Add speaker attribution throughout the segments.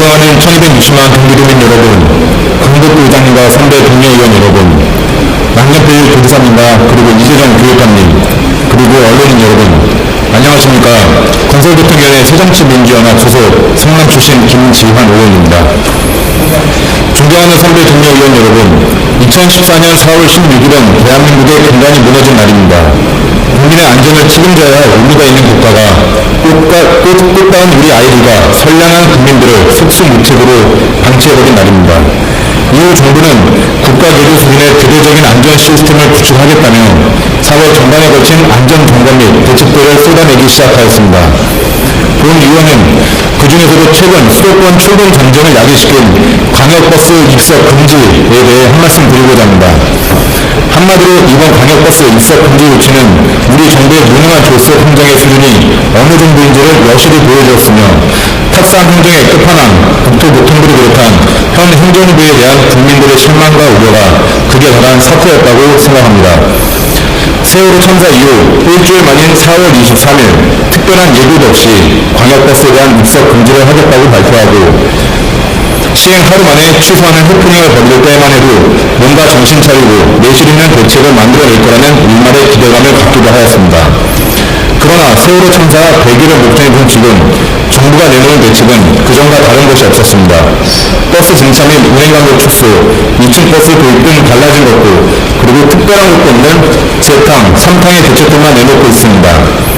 Speaker 1: 존경하는 1260만 경기도민 여러분, 강북구 의장님과 선배 동료 의원 여러분, 양념필 도지사님과 그리고 이재정 교육감님, 그리고 언론인 여러분, 안녕하십니까. 건설교통위원회 새정치민주연합 소속 성남 출신 김지환 의원입니다. 존경하는 선배 동료 의원 여러분, 2014년 4월 16일은 대한민국의 근간이 무너진 날입니다. 국민의 안전을 책임져야 할 의무가 있는 국가 꽃, 꽃다운 우리 아이들과 선량한 국민들을 속수무책으로 방치해버린 날입니다. 이후 정부는 국가 개조 수준의 대대적인 안전 시스템을 구축하겠다며 4월 전반에 걸친 안전 점검 및 대책들을 쏟아내기 시작하였습니다. 본 의원은 그중에서도 최근 수도권 출근 정전을 야기시킨 광역버스 입석 금지에 대해 한 말씀 드리고자 합니다. 한마디로 이번 광역버스 입석 금지 조치는 우리 정부의 무능한 조세 행정의 수준이 어느 정도인지를 여실히 보여주었으며 탁상 행정의 끝판왕 국토교통부를 비롯한 현 행정부에 대한 국민들의 실망과 우려가 극에 달한 사태였다고 생각합니다. 세월호 참사 이후 일주일 만인 4월 23일 특별한 예고도 없이 광역버스에 대한 입석 금지를 하겠다고 발표하고 시행 하루 만에 취소하는 해프닝을 벌일 때만 해도 뭔가 정신 차리고 내실 있는 대책을 만들어낼 거라는 일말의 기대감을 갖기도 하였습니다. 그러나 세월호 참사 100일을 목전에 둔 지금 정부가 내놓은 대책은 그전과 다른 것이 없었습니다. 버스 정차 및 운행 간격 축소, 2층 버스 도입 등 달라진 것도 그리고 특별한 것도 없는 재탕, 3탕의 대책들만 내놓고 있습니다.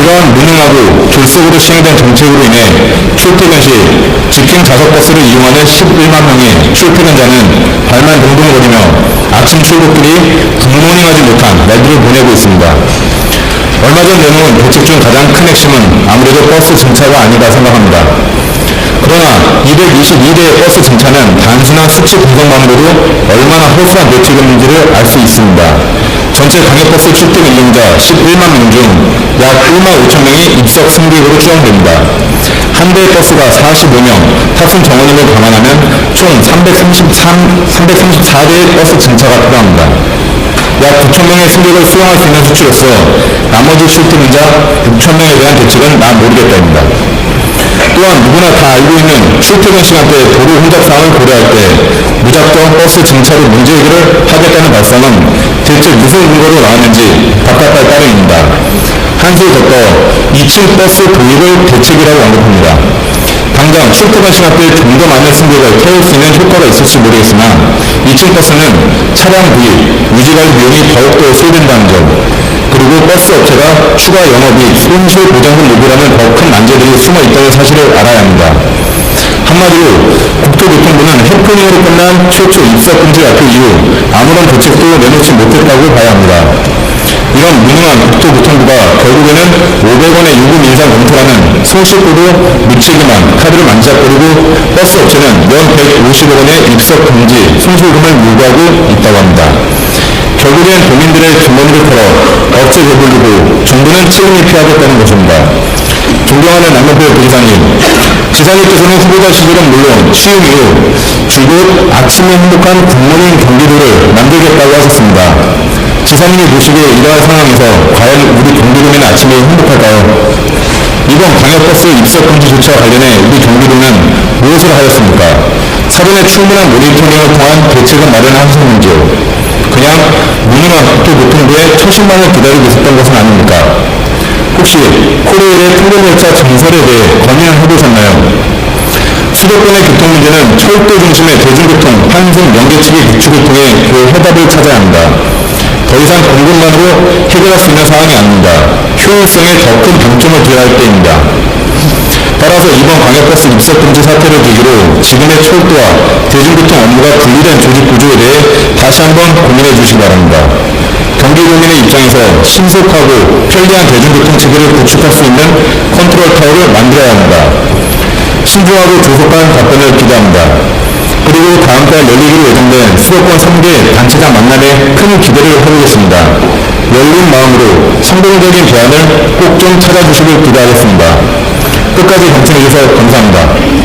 Speaker 1: 이러한 무능하고 졸속으로 시행된 정책으로 인해 출퇴근 시 직행 좌석버스를 이용하는 11만 명의 출퇴근자는 발만 동동거리며 아침 출국길이 굿모닝하지 못한 날들을 보내고 있습니다. 얼마 전 내놓은 대책 중 가장 큰 핵심은 아무래도 버스 정차가 아니다 생각합니다. 그러나 222대 버스 정차는 단순한 수치 분석만으로도 얼마나 허술한 대책인지를 알 수 있습니다. 전체 광역버스 출퇴근 이용자 11만 명 중 약 1만 5천 명이 입석 승객으로 추정됩니다. 한 대의 버스가 45명, 탑승 정원임을 감안하면 총 333, 334대의 버스 정차가 필요합니다. 약 9천 명의 승객을 수용할 수 있는 수치로서 나머지 출퇴근자 6천 명에 대한 대책은 나 모르겠다입니다. 또한 누구나 다 알고 있는 출퇴근 시간대 도로 혼잡 상황을 고려할 때 무작정 버스 정차로 문제 해결을 하겠다는 발상은 대체 무슨 근거로 나왔는지 답답할 따름입니다. 한술 더떠 2층 버스 도입을 대책이라고 언급합니다. 당장 출퇴근 시간대에 좀 더 많은 승객을 태울 수 있는 효과가 있을지 모르겠으나 2층 버스는 차량 구입, 유지관리 비용이 더욱더 소요된다는 점 그리고 버스 업체가 추가 영업 및 손실 보장금 요구라는 더 큰 난제들이 숨어 있다는 사실을 알아야 합니다. 한마디로 국토교통부는 해프닝으로 끝난 최초 입석 금지 발표 이후 아무런 대책도 내놓지 못했다고 봐야 합니다. 이런 무능한 국토교통부가 결국에는 500원의 요금 인상 검토라는 손쉽고도 무책임한 카드를 만지작거리고 버스 업체는 연 150억 원의 입석 금지 손실금을 요구하고 있다고 합니다. 결국엔 도민들의 주머니를 털어 업체 배불리고 정부는 책임을 피하겠다는 것입니다. 존경하는 남경필 부지사님, 지사님께서는 후보자 시절은 물론 취임 이후 줄곧 아침에 행복한 굿모닝 경기도를 만들겠다고 하셨습니다. 지사님이 보시기에 이러한 상황에서 과연 우리 경기도민은 아침에 행복할까요? 이번 광역버스 입석 금지 조치와 관련해 우리 경기도는 무엇을 하였습니까? 사전에 충분한 모니터링을 통한 대책을 마련하셨는지요? 그냥 무능한 국토교통부의 초심만을 기다리고 있었던 것은 아닙니까? 혹시 코레일의 통근열차 증설에 대해 건의는 해보셨나요? 수도권의 교통 문제는 철도 중심의 대중교통, 환승, 연계체계 구축을 통해 그 해답을 찾아야 합니다. 더 이상 공급만으로 해결할 수 있는 상황이 아닙니다. 효율성에 더 큰 방점을 둬야 할 때입니다. 따라서 이번 광역버스 입석 금지 사태를 계기로 지금의 철도와 대중교통 업무가 분리된 조직 구조에 대해 다시 한번 고민해 주시기 바랍니다. 경기도민의 입장에서 신속하고 편리한 대중교통 체계를 구축할 수 있는 컨트롤 타워를 만들어야 합니다. 신중하고 조속한 답변을 기대합니다. 그리고 다음 달 열리기로 예정된 수도권 3개 단체장 만남에 큰 기대를 해보겠습니다. 열린 마음으로 성공적인 대안을 꼭 좀 찾아주시길 기대하겠습니다. 끝까지 경청해주셔서 감사합니다.